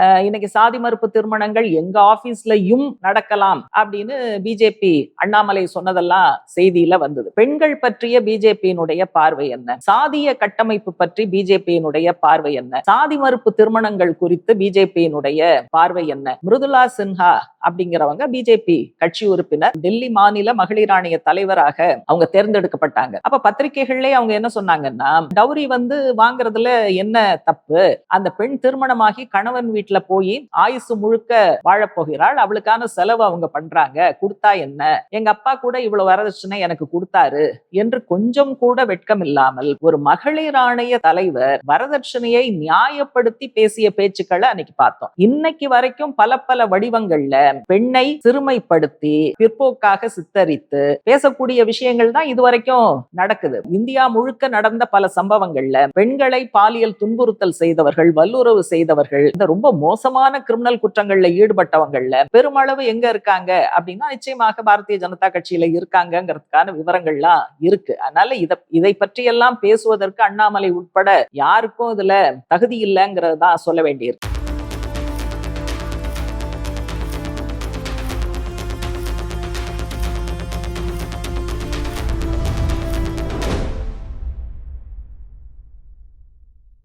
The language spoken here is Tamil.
அஹ் இன்னைக்கு சாதி மறுப்பு திருமணங்கள் எங்க ஆபீஸ்லயும் நடக்கலாம் அப்படின்னு பிஜேபி அண்ணாமலை சொன்னதெல்லாம் செய்தியில வந்தது. பெண்கள் பற்றிய பிஜேபியினுடைய பார்வை என்ன? சாதிய கட்டமைப்பு பற்றி பிஜேபியினுடைய பார்வை என்ன? சாதி மறுப்பு திருமணங்கள் குறித்து பிஜேபியினுடைய பார்வை என்ன? மிருதுலா சின்ஹா அப்படிங்கிறவங்க பிஜேபி கட்சி உறுப்பினர் டெல்லி மாநில மகளிர் ஆணைய தலைவராக அவங்க தேர்ந்தெடுக்கப்பட்டாங்க. அப்ப பத்திரிகைகள்லயே அவங்க என்ன சொன்னாங்கன்னா டௌரி வந்து வாங்குறதுல என்ன தப்பு? அந்த பெண் திருமணமாகி கணவன் வீட்டுல போய் ஆயுசு முழுக்க வாழப்போகிறாள் அவளுக்கான செலவு அவங்க பண்றாங்க. கொடுத்தா என்ன? எங்க அப்பா கூட இவ்வளவு வரதட்சணை எனக்கு கொடுத்தாரு என்று கொஞ்சம் கூட வெட்கம் இல்லாமல் ஒரு மகளிர் ஆணைய தலைவர் வரதட்சணையை நியாயப்படுத்தி பேசிய பேச்சுக்களை அன்னைக்கு பார்த்தோம். இன்னைக்கு வரைக்கும் பல பல வடிவங்கள்ல பெண்ணை சிறுமைப்படுத்தி பிற்போக்காக சித்தரித்து பேசக்கூடிய விஷயங்கள் தான் இதுவரைக்கும் நடக்குது. இந்தியா முழுக்க நடந்த பல சம்பவங்கள்ல பெண்களை பாலியல் துன்புறுத்தல் செய்தவர்கள் வல்லுறவு செய்தவர்கள் இந்த ரொம்ப மோசமான கிரிமினல் குற்றங்கள்ல ஈடுபட்டவங்கள்ல பெருமளவு எங்க இருக்காங்க? அப்படின்னா நிச்சயமாக பாரதிய ஜனதா கட்சியில இருக்காங்கிறதுக்கான விவரங்கள்லாம் இருக்கு. அதனால இத இதை பற்றியெல்லாம் பேசுவதற்கு அண்ணாமலை உட்பட யாருக்கும் இதுல தகுதி இல்லைங்கிறது தான் சொல்ல வேண்டியிருக்கு.